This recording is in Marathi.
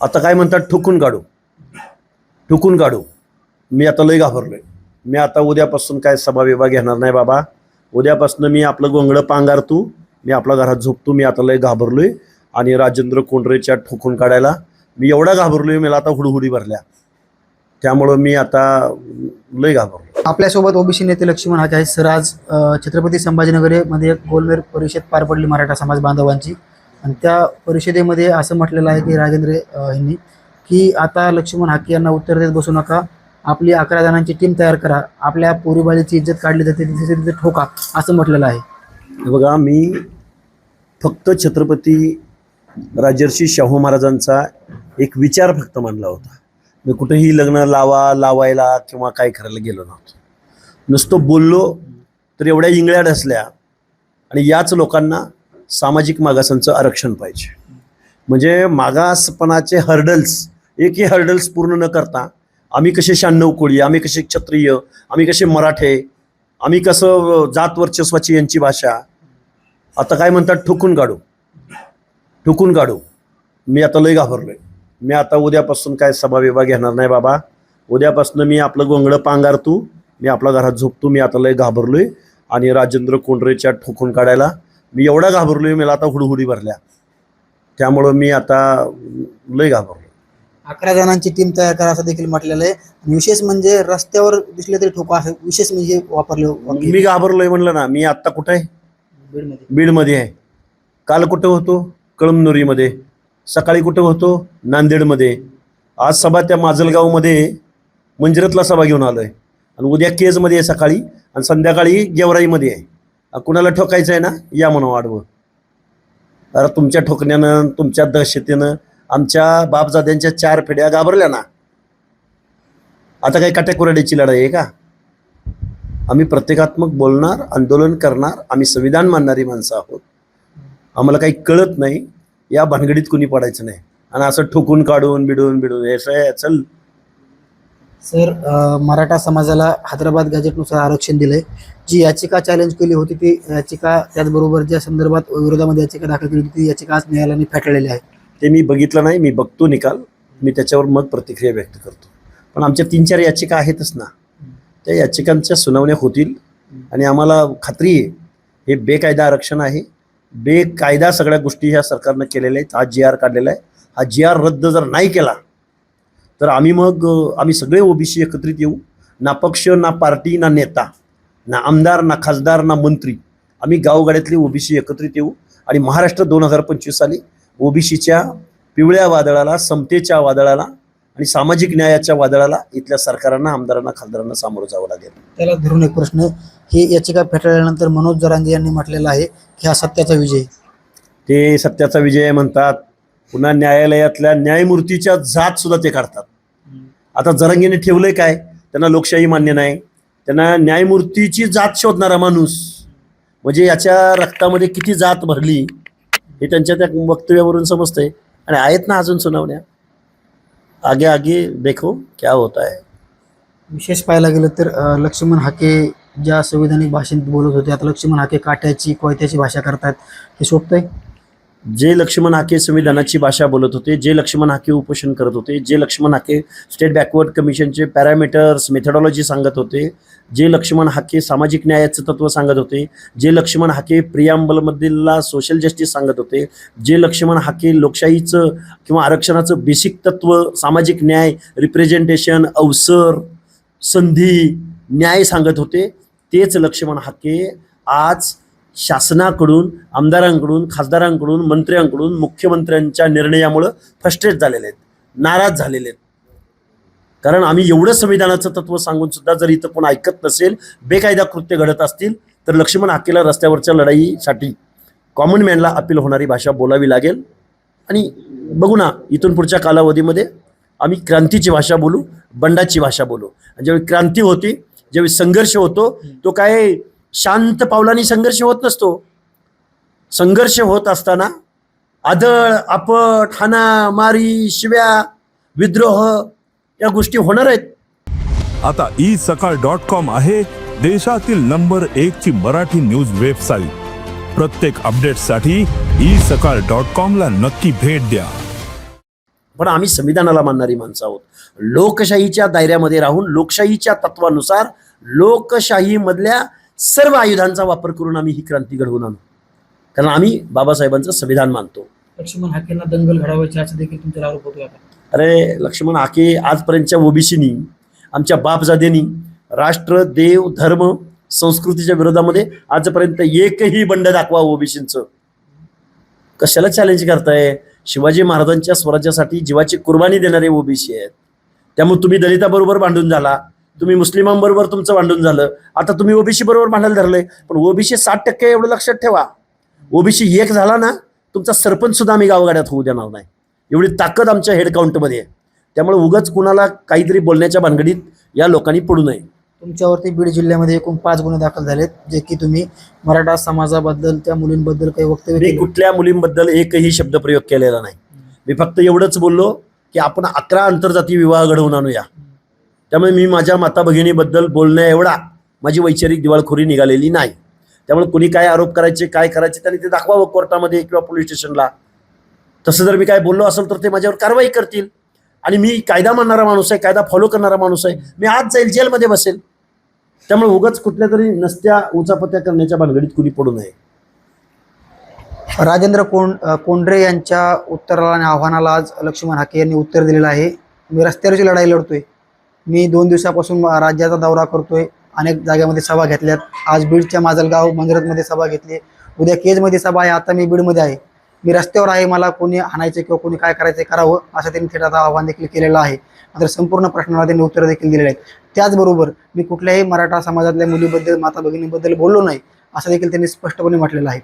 आता काय म्हणतात ठुकून काढू. ठुकून काढू. मी आता लय घाबरलोय. मी आता उद्यापासून काय सभा विभाग घेणार नाही बाबा. उद्यापासून मी आपलं गोंगडं पांगारतो मी आपल्या घरात झोपतो मी आता लय घाबरलोय. आणि राजेंद्र कोंडरेच्या ठोकून काढायला मी एवढा घाबरलोय मला आता हुडहुडी भरल्या. त्यामुळं मी आता लय घाबरलो आपल्यासोबत ओबीसी नेते लक्ष्मण हाके आहेत. सर आज छत्रपती संभाजीनगरमध्ये एक गोलमेर परिषद पार पडली मराठा समाज बांधवांची. आणि त्या परिषदेमध्ये असं म्हटलेलं आहे की राजेंद्र यांनी की आता लक्ष्मण हाके यांना उत्तर देत बसू नका. आपली अकरा जणांची टीम तयार करा. आपल्या पोरीबाळीची इज्जत काढली जाते तिथे तिथे ठोका असं म्हटलेलं आहे. बघा मी फक्त छत्रपती राजर्षी शाहू महाराजांचा एक विचार फक्त मांडला होता. मी कुठेही लग्न लावा लावायला किंवा काय करायला गेलो नव्हतो. नुसतं बोललो तर एवढ्या इंगळ्या ढसल्या आणि याच लोकांना सामाजिक मागासांचं आरक्षण पाहिजे. म्हणजे मागासपणाचे हर्डल्स एकही हर्डल्स पूर्ण न करता आम्ही कसे शहाण्णव कोळी आम्ही कसे क्षत्रिय आम्ही कसे मराठे आम्ही कसं जात वर्चस्वाची यांची भाषा आता काय म्हणतात ठोकून काढू. ठोकून काढू. मी आता लय घाबरलोय. मी आता उद्यापासून काय सभा विभाग घेणार नाही बाबा. उद्यापासून मी आपलं गोंगडं पांगारतो मी आपल्या घरात झोपतो मी आता लय घाबरलोय. आणि राजेंद्र कोंडरेच्या ठोकून काढायला मी एवढा घाबरलोय मला आता हुडहुडी भरल्या. त्यामुळं मी आता लय घाबरलो अकरा जणांची टीम तयार करा असं देखील म्हटलेलं आहे. आणि विशेष म्हणजे रस्त्यावर दिसले तरी ठोका असं विशेष म्हणजे वापरले. मी घाबरलोय म्हणलं ना मी आत्ता कुठं आहे? बीडमध्ये. बीडमध्ये आहे. काल कुठं होतो? कळमनुरीमध्ये. सकाळी कुठं होतो? नांदेडमध्ये. आज सभा त्या माजलगावमध्ये मंजिरतला सभा घेऊन आलो आहे आणि उद्या केजमध्ये आहे सकाळी आणि संध्याकाळी गेवराईमध्ये आहे. कुणाला ठोकायचं आहे ना? या म्हणून वाढवं अरे तुमच्या ठोकण्यानं तुमच्या दहशतीनं आमच्या बापजाद्यांच्या चार पिढ्या घाबरल्या ना? आता काही काट्याकुराड्याची लढाई आहे का? आम्ही प्रतिकात्मक बोलणार आंदोलन करणार आम्ही संविधान मानणारी माणसं आहोत. आम्हाला काही कळत नाही या भानगडीत कुणी पडायचं नाही. आणि असं ठोकून काढून बिडून बिडून हे चल. सर मराठा समाजाला हैदराबाद गॅजेटनुसार आरक्षण दिलंय. जी याचिका चॅलेंज केली होती ती याचिका त्याचबरोबर ज्या संदर्भात विरोधामध्ये याचिका दाखल केली होती ती याचिका आज न्यायालयाने फेटाळलेली आहे. ते मी बघितलं नाही मी बघतो निकाल. मी त्याच्यावर मग प्रतिक्रिया व्यक्त करतो. पण आमच्या तीन चार याचिका आहेतच ना. त्या याचिकांच्या सुनावण्या होतील. आणि आम्हाला खात्री आहे हे बेकायदा आरक्षण आहे. बेकायदा सगळ्या गोष्टी ह्या सरकारनं केलेल्या आहेत. हा जी आर काढलेला आहे. हा जी आर रद्द जर नाही केला तर आम्ही मग आम्ही सगळे ओबीसी एकत्रित येऊ. ना पक्ष ना पार्टी ना नेता ना आमदार ना खासदार ना मंत्री. आम्ही गावगाड्यातले ओबीसी एकत्रित येऊ. आणि महाराष्ट्र दोन हजार पंचवीस साली ओबीसीच्या पिवळ्या वादळाला समतेच्या वादळाला आणि सामाजिक न्यायाच्या वादळाला इथल्या सरकारांना आमदारांना खासदारांना सामोरं जावं लागेल. त्याला धरून एक प्रश्न ही याचिका फेटाळल्यानंतर मनोज जरांगे यांनी म्हटलेलं आहे की हा सत्याचा विजय. ते सत्याचा विजय म्हणतात. पुन्हा न्यायालयातल्या न्यायमूर्तीच्या जात सुद्धा ते काढतात. आता जरंगीने ठेवलंय काय? त्यांना लोकशाही मान्य नाही. त्यांना न्यायमूर्तीची जात शोधणारा माणूस म्हणजे याच्या रक्तामध्ये किती जात भरली हे त्यांच्या त्या वक्तव्यावरून समजतंय. आणि आहेत ना अजून सुनावण्या? आगे आगे देखो क्या होत आहे विशेष पाहायला गेलं तर लक्ष्मण हाके ज्या संविधानिक भाषेत बोलत होते आता लक्ष्मण हाके काट्याची कोयत्याची भाषा करतात हे सोपतंय? जे लक्ष्मण हाके संविधानाची भाषा बोलत होते जे लक्ष्मण हाके उपोषण करत होते जे लक्ष्मण हाके स्टेट बॅकवर्ड कमिशनचे पॅरामीटर्स मेथडॉलॉजी सांगत होते जे लक्ष्मण हाके सामाजिक न्यायाचं तत्व सांगत होते जे लक्ष्मण हाके प्रियांबलमधीलला सोशल जस्टिस सांगत होते जे लक्ष्मण हाके लोकशाहीचं किंवा आरक्षणाचं बेसिक तत्व सामाजिक न्याय रिप्रेझेंटेशन अवसर संधी न्याय सांगत होते तेच लक्ष्मण हाके आज शासनाकडून आमदारांकडून खासदारांकडून मंत्र्यांकडून मुख्यमंत्र्यांच्या निर्णयामुळं फ्रस्ट्रेट झालेले आहेत. नाराज झालेले आहेत. कारण आम्ही एवढं संविधानाचं तत्व सांगून सुद्धा जर इथं कोण ऐकत नसेल बेकायदा कृत्य घडत असतील तर लक्ष्मण हाकेला रस्त्यावरच्या लढाईसाठी कॉमन मॅनला अपील होणारी भाषा बोलावी लागेल. आणि बघू ना इथून पुढच्या कालावधीमध्ये आम्ही क्रांतीची भाषा बोलू बंडाची भाषा बोलू. आणि ज्यावेळी क्रांती होती ज्यावेळी संघर्ष होतो तो काय शांत पावलांनी संघर्ष होत नसतो. संघर्ष होत असताना आदळ आपट हाना मारी शिव्या विद्रोह या गोष्टी होणार आहेत. आता ई सकाळ डॉट कॉम आहे देशातील नंबर एक ची मराठी न्यूज वेबसाईट प्रत्येक अपडेटसाठी ई सकाळ डॉट कॉम ला नक्की भेट द्या. पण आम्ही संविधानाला मानणारी माणसं आहोत. लोकशाहीच्या दायऱ्यामध्ये राहून लोकशाहीच्या तत्वानुसार लोकशाहीमधल्या सर्व आयुधांचा वापर करून आम्ही ही क्रांती घडवून आणू. कारण आम्ही बाबासाहेबांचं संविधान मानतो. लक्ष्मण हाकेंना दंगल घडवायची असं देखील तुमच्यावर आरोप आता. अरे लक्ष्मण हाके आजपर्यंतच्या ओबीसीनी आमच्या बापजादेनी राष्ट्र देव धर्म संस्कृतीच्या विरोधामध्ये आजपर्यंत एकही बंड दाखवा ओबीसींचं. कशाला चॅलेंज करताय? शिवाजी महाराजांच्या स्वराज्यासाठी जीवाची कुर्बानी देणारे ओबीसी आहेत. त्यामुळे तुम्ही दलिताबरोबर भांडून झाला. तुम्ही मुस्लिमांबरोबर तुमचं भांडून झालं. आता तुम्ही ओबीसी बरोबर भांडायला धरलंय. पण ओबीसी साठ टक्के एवढं लक्षात ठेवा. ओबीसी एक झाला ना तुमचा सरपंच सुद्धा आम्ही गावगाड्यात होऊ देणार नाही. एवढी ताकद आमच्या हेड काउंटमध्ये आहे. त्यामुळे उगाच कुणाला काहीतरी बोलण्याच्या भानगडीत या लोकांनी पडू नये. तुमच्यावरती बीड जिल्ह्यामध्ये एकूण पाच गुन्हे दाखल झालेत जे की तुम्ही मराठा समाजाबद्दल त्या मुलींबद्दल काही वक्तव्य मी केलं. कुठल्या मुलींबद्दल एकही शब्द प्रयोग केलेला नाही. मी फक्त एवढंच बोललो की आपण अकरा आंतरजातीय विवाह घडवून आणूया. त्यामुळे मी माझ्या माता भगिनीबद्दल बोलण्या एवढा माझी वैचारिक दिवाळखोरी निघालेली नाही. त्यामुळे कुणी काय आरोप करायचे काय करायचे त्यांनी ते दाखवावं कोर्टामध्ये किंवा पोलीस स्टेशनला. तसं जर मी काय बोललो असेल तर ते माझ्यावर कारवाई करतील. आणि मी कायदा मानणारा माणूस आहे कायदा फॉलो करणारा माणूस आहे मी आज जाईल जेलमध्ये बसेल. त्यामुळे उगाच कुठल्या तरी नसत्या उचापत्या करण्याच्या भानगडीत कुणी पडू नये. राजेंद्र कोंड कोंढरे यांच्या उत्तराला आणि आव्हानाला आज लक्ष्मण हाके यांनी उत्तर दिलेलं आहे. मी रस्त्यावरची लढाई लढतोय. मी दोन दिवसापासून राज्याचा दौरा करतोय. अनेक जागेमध्ये सभा घेतल्यात. आज बीडच्या माजलगाव मंदिरातमध्ये सभा घेतली उद्या केजमध्ये सभा आहे. आता मी बीडमध्ये आहे. मी रस्त्यावर आहे. मला कोणी हाणायचे किंवा कोणी काय करायचं करावं असं त्यांनी थेट आता आव्हान देखील केलेलं आहे. मात्र संपूर्ण प्रश्नाला त्यांनी उत्तरं देखील दिलेली आहेत. त्याचबरोबर मी कुठल्याही मराठा समाजातल्या मुलीबद्दल माता भगिनीबद्दल बोललो नाही असं देखील त्यांनी स्पष्टपणे म्हटलेलं आहे.